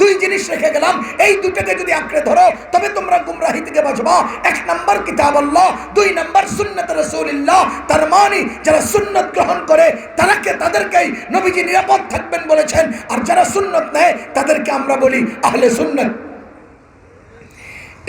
দুই জিনিস রেখে গেলাম। এই দুটাকে যদি আঁকড়ে ধরো, তবে তোমরা গুমরাহি থেকে বাঁচবা। এক নম্বর কিতাব আল্লাহ দুই নম্বর সুন্নত রসুলিল্লাহ। তার মানে যারা সুন্নত গ্রহণ করে তারাকে তাদেরকেই নবীজি নিরাপদ থাকবেন বলেছেন। আর যারা সুন্নত নেয়, তাদেরকে আমরা বলি আহলে সুন্নত।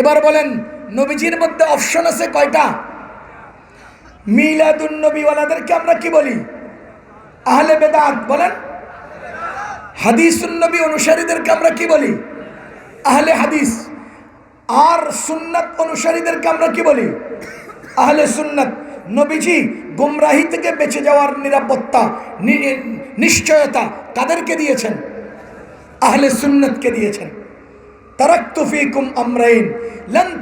এবার বলেন, নবীজির মধ্যে অপশন আছে কয়টা? মিলাদুন নবীওয়ালাদেরকে আমরা কি বলি? আহলে বেদাত, বলেন। হাদিসুন উন্নবী অনুসারীদেরকে আমরা কি বলি? আহলে হাদিস। আর সুন্নাত অনুসারীদেরকে আমরা কি বলি? আহলে সুন্নাত। নবীজি গুমরাহি থেকে বেঁচে যাওয়ার নিরাপত্তা নিশ্চয়তা কাদেরকে দিয়েছেন? আহলে সুন্নতকে দিয়েছেন।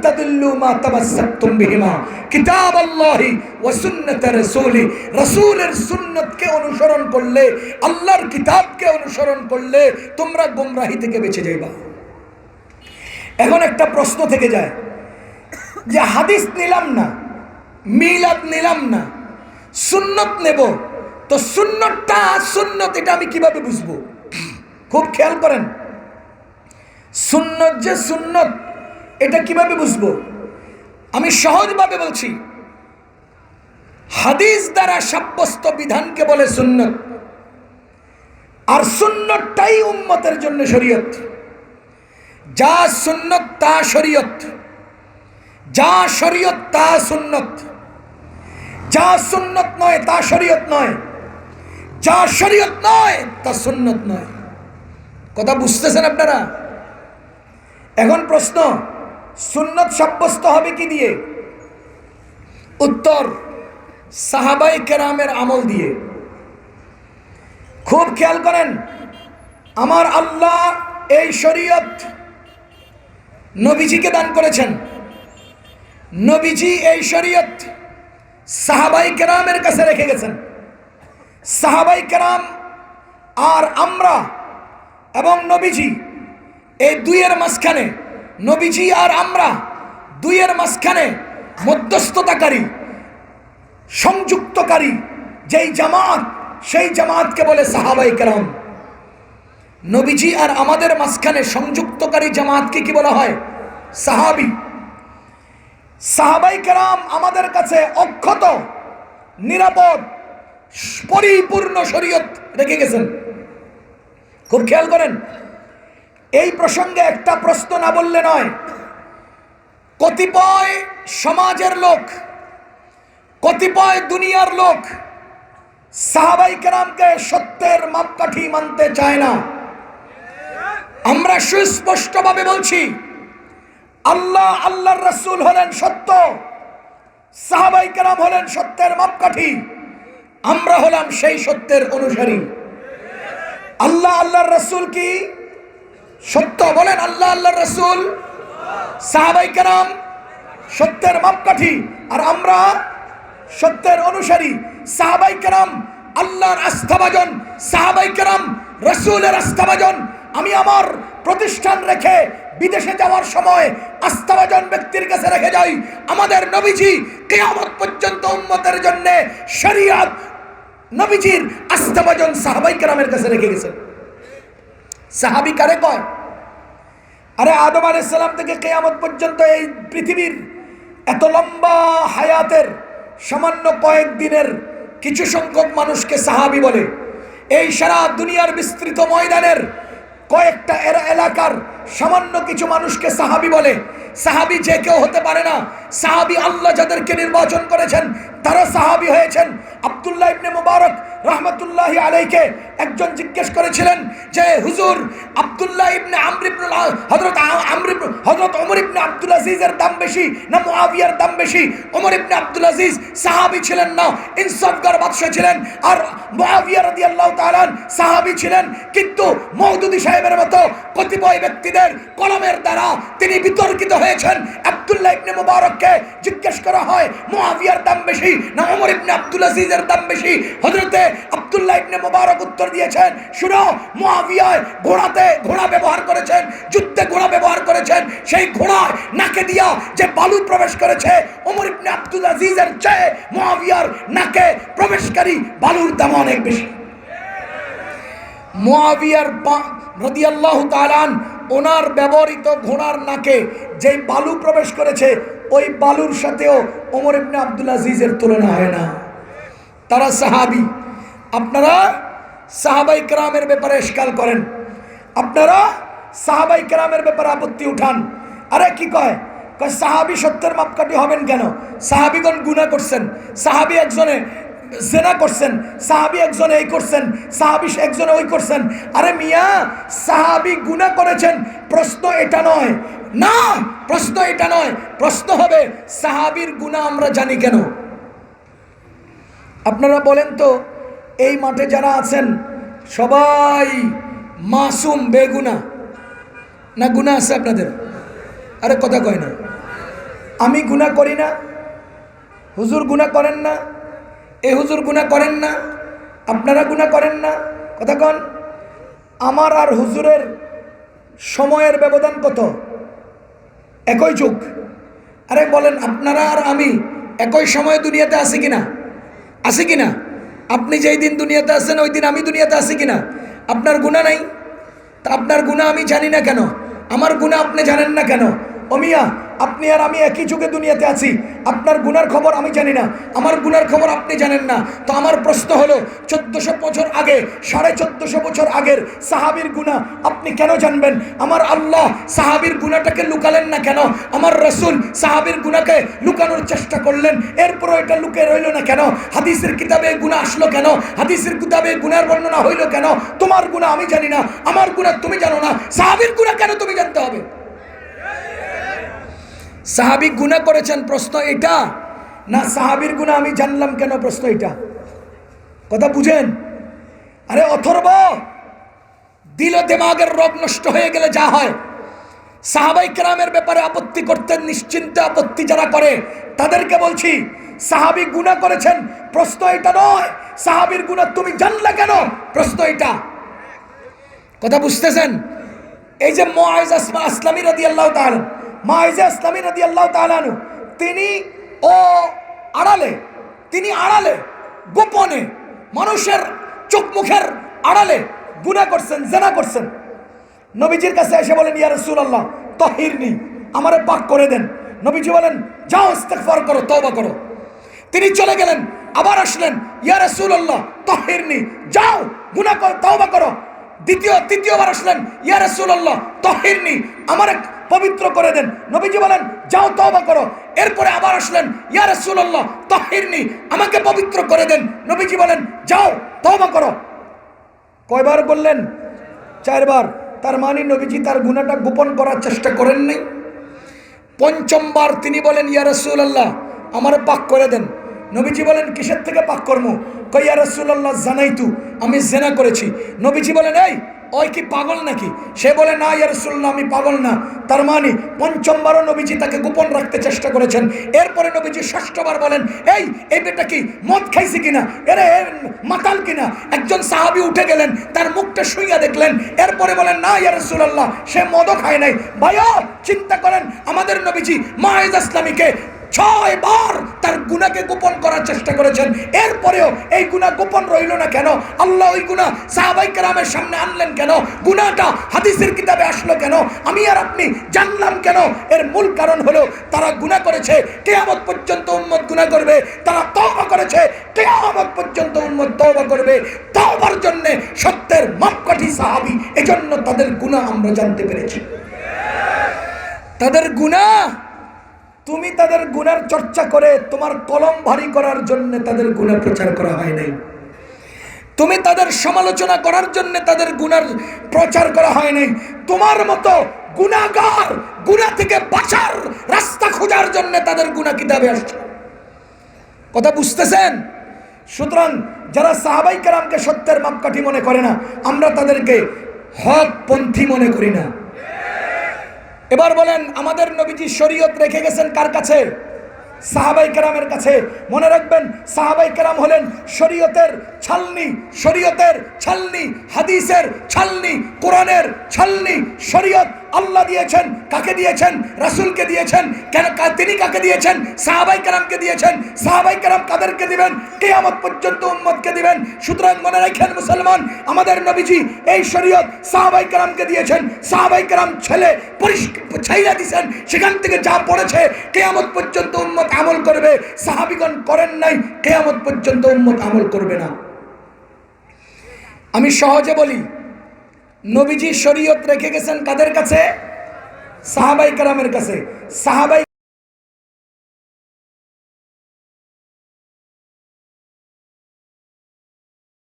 তাদিল্লু মা তামাসসাকতুম বিহিমা। কিতাবাল্লাহি ওয়া সুন্নাত রাসূলি, রাসূলের সুন্নতকে অনুসরণ করলে, আল্লাহর কিতাবকে অনুসরণ করলে তোমরা গোমরাহি থেকে বেঁচে যাইবা। এখন একটা প্রশ্ন থেকে যায়, যে হাদিস নিলাম না, মিলাদ নিলাম না, সুন্নত নেব, তো সুন্নতটা সুন্নত, এটা আমি কীভাবে বুঝব? খুব খেয়াল করেন। সুন্নত যে সুন্নত, এটা কীভাবে বুঝব? আমি সহজভাবে বলছি, হাদিস দ্বারা সাব্যস্ত বিধানকে বলে সুন্নত। আর সুন্নতটাই উম্মতের জন্য শরীয়ত। যা সুন্নত, তা শরীয়ত। যা শরীয়ত, তা সুন্নত। যা সুন্নত নয়, তা শরীয়ত নয়। যা শরীয়ত নয়, তা সুন্নত নয়। কথা বুঝতেছেন আপনারা? এখন প্রশ্ন, সুন্নত সাব্যস্ত হবে কি দিয়ে? উত্তর, সাহাবাই কেরামের আমল দিয়ে। খুব খেয়াল করেন, আমার আল্লাহ এই শরীয়ত নবীজিকে দান করেছেন। নবীজি এই শরীয়ত সাহাবাই কেরামের কাছে রেখে গেছেন। সাহাবাই কেরাম আর আমরা এবং নবীজি এই দুইয়ের মাঝখানে নবীজি আর আমরা দুইয়ের মাঝখানে মধ্যস্থতাকারী, সংযুক্তকারী, যেই জামাত, সেই জামাতকে বলে সাহাবাই কেরাম। নবীজি আর আমাদের মাঝখানে সংযুক্তকারী জামাতকে কি বলা হয়? সাহাবি। সাহাবাই কেরাম আমাদের কাছে অক্ষত, নিরাপদ, পরিপূর্ণ শরীয়ত রেখে গেছেন। খুব খেয়াল করেন এই প্রসঙ্গে একটা প্রশ্ন না বললে নয়। কতিপয় সমাজের লোক, কতিপয় দুনিয়ার লোক সাহাবাই কেরামকে সত্যের মাপকাঠি মানতে চায় না। আমরা সুস্পষ্টভাবে বলছি, আল্লাহ আল্লাহর রসুল হলেন সত্য, সাহাবাই কেরাম হলেন সত্যের মাপকাঠি, আমরা হলাম সেই সত্যের অনুসারী। আল্লাহ আল্লাহর রসুল কি? সত্য বলেন আল্লাহ আল্লাহ রসুল। সাহাবাই সত্যের মাপকাঠি। আর আমরা সত্যের অনুসারী। সাহাবাই কেরাম, আল্লাহর আস্থাভাজন। সাহাবাই কেরাম, রসুলের আস্থাভাজন। আমি আমার প্রতিষ্ঠান রেখে বিদেশে যাওয়ার সময় আস্থাভাজন ব্যক্তির কাছে রেখে যাই। আমাদের নবীজি কেয়ামত পর্যন্ত উন্মতের জন্যে শরিয়াত নবীজির আস্থাভাজন সাহাবাই কেরামের কাছে রেখে গেছেন। সাহাবি কারে কয়? আরে আদম আলাইসাল্লাম থেকে কেয়ামত পর্যন্ত এই পৃথিবীর এত লম্বা হায়াতের সামান্য কয়েক দিনের কিছু সংখ্যক মানুষকে সাহাবি বলে। এই সারা দুনিয়ার বিস্তৃত ময়দানের কয়েকটা এলাকার সামান্য কিছু মানুষকে সাহাবি বলে। সাহাবি যে কেউ হতে পারে না। সাহাবি আল্লাহ যাদেরকে নির্বাচন করেছেন, তারা সাহাবি হয়েছেন। আবদুল্লাহ ইবনে মুবারক রহমতুল্লাহি আলাইকে একজন জিজ্ঞেস করেছিলেন যে, হুজুর, আবদুল্লাহ ইবনে আমর ইবনে হযরত আমর ইবনে, হযরত ওমর ইবনে আব্দুল আজিজের দাম বেশি না মুআবিয়ার দাম বেশি? ওমর ইবনে আব্দুল আজিজ সাহাবী ছিলেন না, ইনসাফগার বাদশা ছিলেন। আর মুআবিয়া রাদিয়াল্লাহু তাআলা সাহাবী ছিলেন। কিন্তু মওদুদি সাহেবের মতো কতিপয় ব্যক্তিদের কলমের দ্বারা তিনি বিতর্কিত হয়েছেন। আব্দুল্লাহ ইবনে মুবারককে জিজ্ঞেস করা হয়, মুআবিয়ার দাম বেশি না ওমর ইবনে আব্দুল আজিজের দাম বেশি? হযরতে আব্দুল্লাহ ইবনে মুবারক উত্তর দিয়েছেন, শুনো, মুআবিয়ায় ঘোড়াতে ঘোড়া ব্যবহার করেছেন, যুদ্ধে ঘোড়া ব্যবহার করেছেন, সেই ঘোড়ার নাকে দিয়া যে বালু প্রবেশ করেছে, ওমর ইবনে আব্দুল আজিজের চেয়ে মুআবিয়ার নাকে প্রবেশকারী বালুর দাম অনেক বেশি। মোয়াবিয়ার রদিয়াল্লাহ তালান ওনার ব্যবহৃত ঘোড়ার নাকে যেই বালু প্রবেশ করেছে, ওই বালুর সাথেও ওমর ইবনে আব্দুল আজিজের তুলনা হয় না। তারা সাহাবি। আপনারা সাহাবাই কেরামের ব্যাপারে স্কাল করেন। আপনারা সাহাবাই কেরামের ব্যাপারে আপত্তি উঠান। আরে কি কয়? কয়, সাহাবি সত্যের মাপকাঠি হবেন কেন? সাহাবিগণ গুণা করছেন। সাহাবি একজনে জেনা করছেন, সাহাবি একজনে এই করছেন, সাহাবি একজনে ওই করছেন। আরে মিয়া, সাহাবি গুণা করেছেন, প্রশ্ন এটা নয়। না, প্রশ্ন এটা নয়। প্রশ্ন হবে, সাহাবির গুণা আমরা জানি কেন? আপনারা বলেন তো, এই মাঠে যারা আছেন, সবাই মাসুম বেগুনা না গুণা আছে আপনাদের? আরে কথা কয় না। আমি গুণা করি না, হুজুর গুণা করেন না। এ হুজুর গুণা করেন না, আপনারা গুণা করেন না। কথা কন, আমার আর হুজুরের সময়ের ব্যবধান কত? একই যুগ। আরে বলেন, আপনারা আর আমি একই সময়ে দুনিয়াতে আছি কিনা? আছে কিনা? আপনি যেই দিন দুনিয়াতে আছেন, ওই দিন আমি দুনিয়াতে আছি কিনা? আপনার গুণা নাই? তা আপনার গুণা আমি জানি না কেন? আমার গুণা আপনি জানেন না কেন? অমিয়া আপনি আর আমি একই যুগে দুনিয়াতে আছি। আপনার গুনার খবর আমি জানি না। আমার গুনার খবর আপনি জানেন না। তো আমার প্রশ্ন হলো, চোদ্দশো বছর আগে, সাড়ে চোদ্দশো বছর আগের সাহাবির গুণা আপনি কেন জানবেন? আমার আল্লাহ সাহাবির গুণাটাকে লুকালেন না কেন? আমার রসুল সাহাবির গুণাকে লুকানোর চেষ্টা করলেন। এরপরও এটা লুকে রইল না কেন? হাদিসের কিতাবে গুণা আসলো কেন? হাদিসের কিতাবে গুনার বর্ণনা হইল কেন? তোমার গুণা আমি জানি না। আমার গুণা তুমি জানো না। সাহাবির গুণা কেন তুমি জানতে হবে? সাহাবি গুণা করেছেন, প্রশ্ন এটা? না, সাহাবির গুণা আমি জানলাম কেন, প্রশ্ন এটা? কথা বুঝেন? আরে, অথর্ব! দিল দেমাগের রোগ নষ্ট হয়ে গেলে যা হয়। সাহাবাই কেরামের ব্যাপারে আপত্তি করতে নিশ্চিন্তে আপত্তি যারা করে, তাদেরকে বলছি, সাহাবি গুণা করেছেন, প্রশ্ন এটা নয়। সাহাবির গুণা তুমি জানলে কেন? প্রশ্ন এটা। কথা বুঝতেছেন? এই যে মোয়াজ আসমা আসলামী রাদি আল্লাহ তাহলে মাইজা ইসলামী নদী আল্লাহ তালানু তিনি ও আড়ালে, তিনি আড়ালে, গোপনে মানুষের চোখ মুখের আড়ালে গুণা করছেন, জেনা করছেন। নবীজির কাছে এসে বলেন, ইয়া রসুল আল্লাহ তহির নি, আমারে পাক করে দেন। নবীজি বলেন, যাও ইস্তেকফার করো, তওবা করো। তিনি চলে গেলেন, আবার আসলেন, ইয়া রসুল আল্লাহ তহির নি, যাও গুণা করো, তওবা করো। দ্বিতীয়, তৃতীয়বার আসলেন, ইয়া রসুল্লাহ তহিরনি, আমার পবিত্র করে দেন। নবীজি বলেন, যাও, তওবা করো। এরপরে আবার আসলেন, ইয়া রসুল্লাহ তহিরনি, আমাকে পবিত্র করে দেন। নবীজি বলেন, যাও, তওবা করো। কয়বার বললেন? চারবার। তার মানে নবীজি তার গুণাটা গোপন করার চেষ্টা করেন নাই পঞ্চমবার তিনি বলেন, ইয়া রসুল্লাহ আমার পাক করে দেন। নবীজি বলেন, কিসের থেকে পাক কর্ম? কইয়া রসুল্লাহ জানাইতু, আমি জেনা করেছি। নবীজি বলেন, এই, ওই কি পাগল নাকি? সে বলে, না, ইয়া রসুল্লাহ আমি পাগল না। তার মানে পঞ্চমবারও নবীজি তাকে গোপন রাখতে চেষ্টা করেছেন। এরপরে নবীজি ষষ্ঠবার বলেন, এই এই বেটা কি মদ খাইছে কিনা? এরে মাতাল কিনা? একজন সাহাবি উঠে গেলেন, তার মুখটা শুইয়া দেখলেন। এরপরে বলেন, না, ইয়া রসুল্লাহ সে মদও খায় নাই। ভাইয়া, চিন্তা করেন, আমাদের নবীজি মাহেজ ইসলামীকে ছয় বার তার গুণাকে গোপন করার চেষ্টা করেছেন। এরপরেও এই গুণা গোপন রইল না কেন? আল্লাহ ওই গুণা সাহাবাই কেরামের সামনে আনলেন কেন? গুণাটা হাদিসের কিতাবে আসলো কেন? আমি আর আপনি জানলাম কেন? এর মূল কারণ হলো তারা গুণা করেছে, কেয়ামত পর্যন্ত উন্মত গুণা করবে। তারা তওবা করেছে, কেয়ামত পর্যন্ত উন্মত তওবা করবে। তওবার জন্য সত্যের মাপকাঠি সাহাবি, এজন্য তাদের গুণা আমরা জানতে পেরেছি। তাদের গুণা তুমি তাদের গুণের চর্চা করে তোমার কলম ভারী করার জন্য তাদের গুণের প্রচার করা হয় নাই। তুমি তাদের সমালোচনা করার জন্য তাদের গুণার প্রচার করা হয় নাই। তোমার মতো গুণাগার, গুণা থেকে বাঁচার রাস্তা খোঁজার জন্য তাদের গুণা কিতাবে আসছে। কথা বুঝতেছেন? সুতরাং যারা সাহাবাই কালামকে সত্যের মাপকাঠি মনে করে না, আমরা তাদেরকে হকপন্থী মনে করি না। এবার বলেন, আমাদের নবীজি শরীয়ত রেখে গেছেন কার কাছে? সাহাবাই কেরামের কাছে। মনে রাখবেন, সাহাবাই কেরাম হলেন শরীয়তের ছালনি শরীয়তের ছালনি, হাদিসের ছালনি, কোরআনের ছালনি, শরীয়ত আল্লাহ দিয়েছেন, কাকে দিয়েছেন? রাসূলকে দিয়েছেন। কেন তিনি কাকে দিয়েছেন? সাহাবাই কারামকে দিয়েছেন। সাহাবাই কারাম কাদেরকে দিবেন? কে কেয়ামত পর্যন্ত উম্মতকে দিবেন। সুতরাং মনে রাখেন মুসলমান, আমাদের নবীজি এই শরীয়ত সাহাবাই কারামকে দিয়েছেন। সাহাবাই কারাম ছেলে ছাইরা দিয়েছেন সেখান থেকে যা পড়েছে, কেয়ামত পর্যন্ত উম্মত আমল করবে। সাহাবিগণ করেন নাই, কেয়ামত পর্যন্ত উম্মত আমল করবে না। আমি সহজে বলি নবীজি শরীয়ত রেখে গেছেন কাদের কাছে? সাহাবাই কারামের কাছে। সাহাবাই